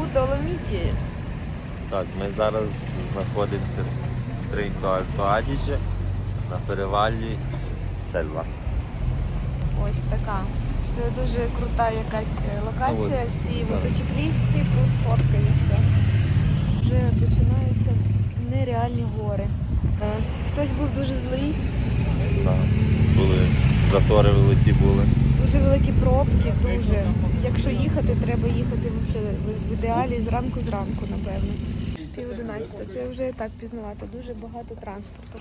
в Доломіті. Так, ми зараз знаходимося в Тринто Альто Адідже на перевалі Сельва. Ось така. Це дуже крута якась локація. Ну, Всі мотоциклісти тут фоткаються. Вже починаються нереальні гори. Е, Хтось був дуже злий, Так, були затори великі були. Дуже великі пробки, дуже. Якщо їхати, треба їхати в- ідеалі зранку зранку, напевно. Пів одинадцята, це вже так пізнавато, дуже багато транспорту.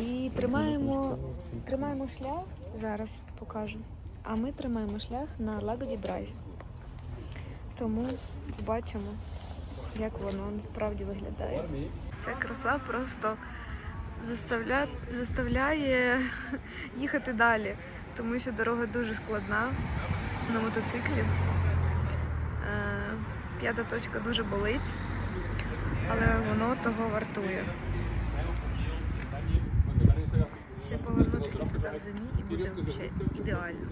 І тримаємо, тримаємо шлях, зараз покажу. А ми тримаємо шлях на Лагоді Брайс. Тому побачимо, як воно насправді виглядає. Ця краса просто заставляє, заставляє їхати далі, тому що дорога дуже складна на мотоциклі. Е, П'ята точка дуже болить, але воно того вартує. Ще повернутися сюди в зимі і буде взагалі ідеально.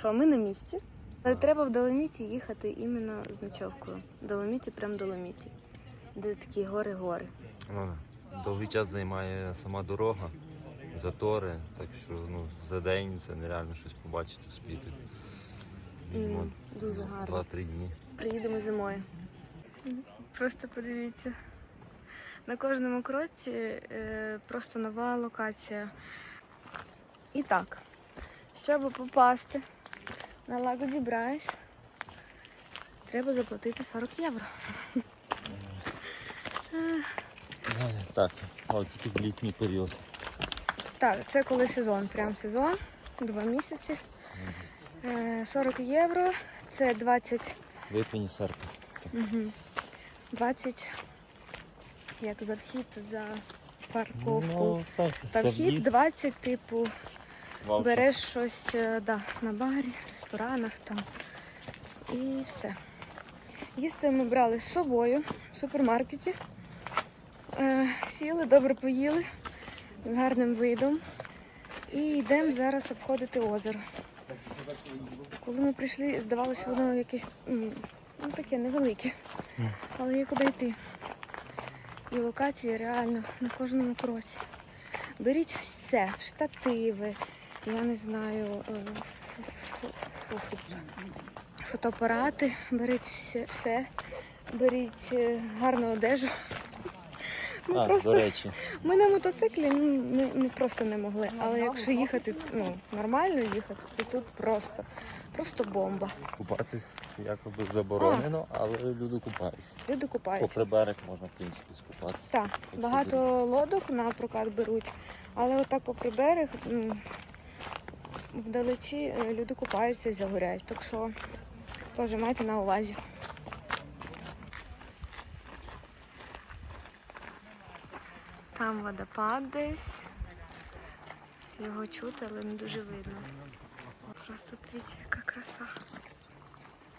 Що, ми на місці. Але треба в Доломіті їхати іменно з ночовкою. Доломіті прям Доломіті. Де такі гори-гори. Ну, довгий час займає сама дорога, затори, так що ну, за день це нереально щось побачити. Мінімум М, Дуже гарно. Два-три дні. Приїдемо зимою. Просто подивіться. На кожному кроці е, просто нова локація. І так, щоб попасти на Лагоді Брайс, треба заплатити 40 євро. Так, ось тут літній період. Так, це коли сезон, прям сезон, два місяці. Е, 40 євро, це 20 Липень і серпень. Угу. 20 як за вхід за парковку. Ну, так, Та вхід в'їзд, 20, типу, ваучер. береш щось е, да, на барі, ресторанах там. І все. Їсти ми брали з собою в супермаркеті. Е, сіли, добре поїли з гарним видом. І йдемо зараз обходити озеро. Коли ми прийшли, здавалося, воно якесь ну, таке невелике. Але є куди йти. І локації реально на кожному кроці. Беріть все, штативи, я не знаю, е, фотоапарати, беріть все, все. беріть е, гарну одежу. Ми А, просто до речі, ми на мотоциклі ну, ми, ми просто не могли. Але якщо їхати ну, нормально їхати, то тут просто, просто бомба. купатись якоби заборонено, але люди купаються. Люди купаються. Попри берег можна, в принципі, скупатися. Так, багато лодок на прокат беруть, але отак попри берег м, вдалечі е, люди купаються і загоряють. Так що теж майте на увазі. Там водопад десь. Його чути, але не дуже видно. Просто дивіться, яка краса.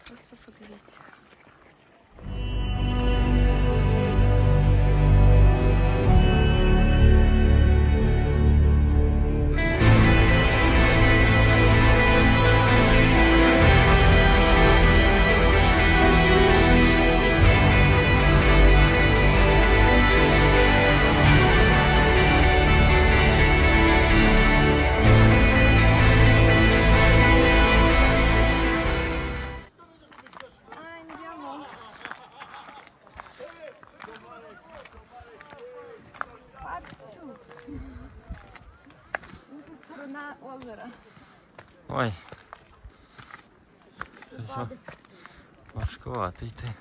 Просто подивіться. Ой. Все. Важкувато йти.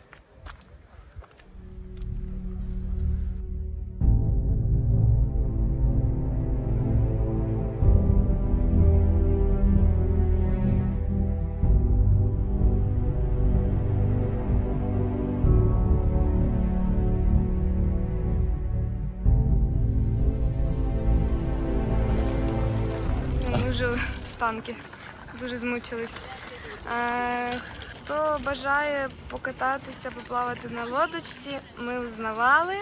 Ну, Ми вже в станки. Дуже змучились. Е, хто бажає покататися, поплавати на лодочці, ми узнавали.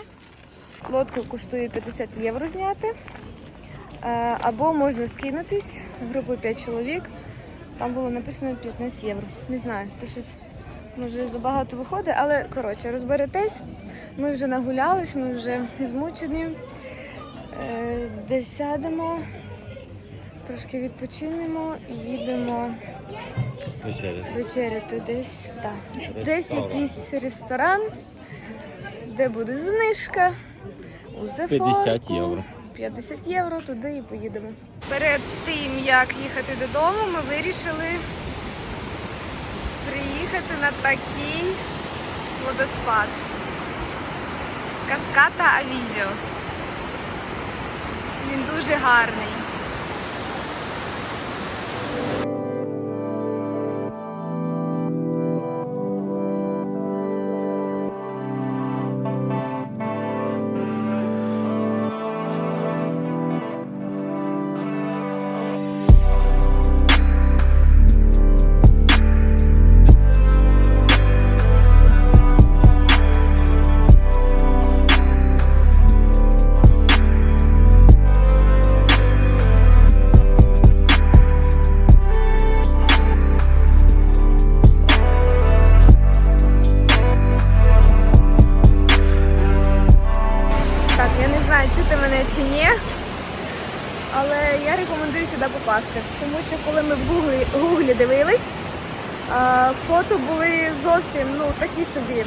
Лодку коштує 50 євро зняти. Е, або можна скинутись групою 5 чоловік. Там було написано 15 євро. Не знаю, це щось може забагато виходить, але коротше, розберетесь. Ми вже нагулялись, ми вже змучені. Е, Десь сядемо, трошки відпочинемо і їдемо Вечеря. вечеряти десь. Да. Десь Десь якийсь ресторан, де буде знижка. У Зефорку. 50 євро. 50 євро туди і поїдемо. Перед тим, як їхати додому, ми вирішили приїхати на такий водоспад. Каската Авізіо. Він дуже гарний. Ні. Але я рекомендую сюди попасти. Тому що коли ми в гуглі, гуглі дивились, фото були зовсім ну, такі собі.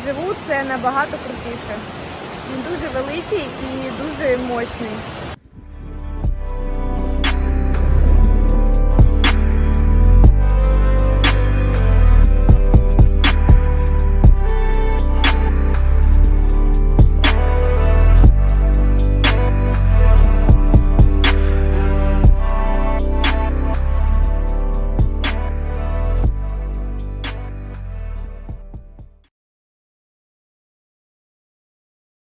Вживу це набагато крутіше. Він дуже великий і дуже мощний.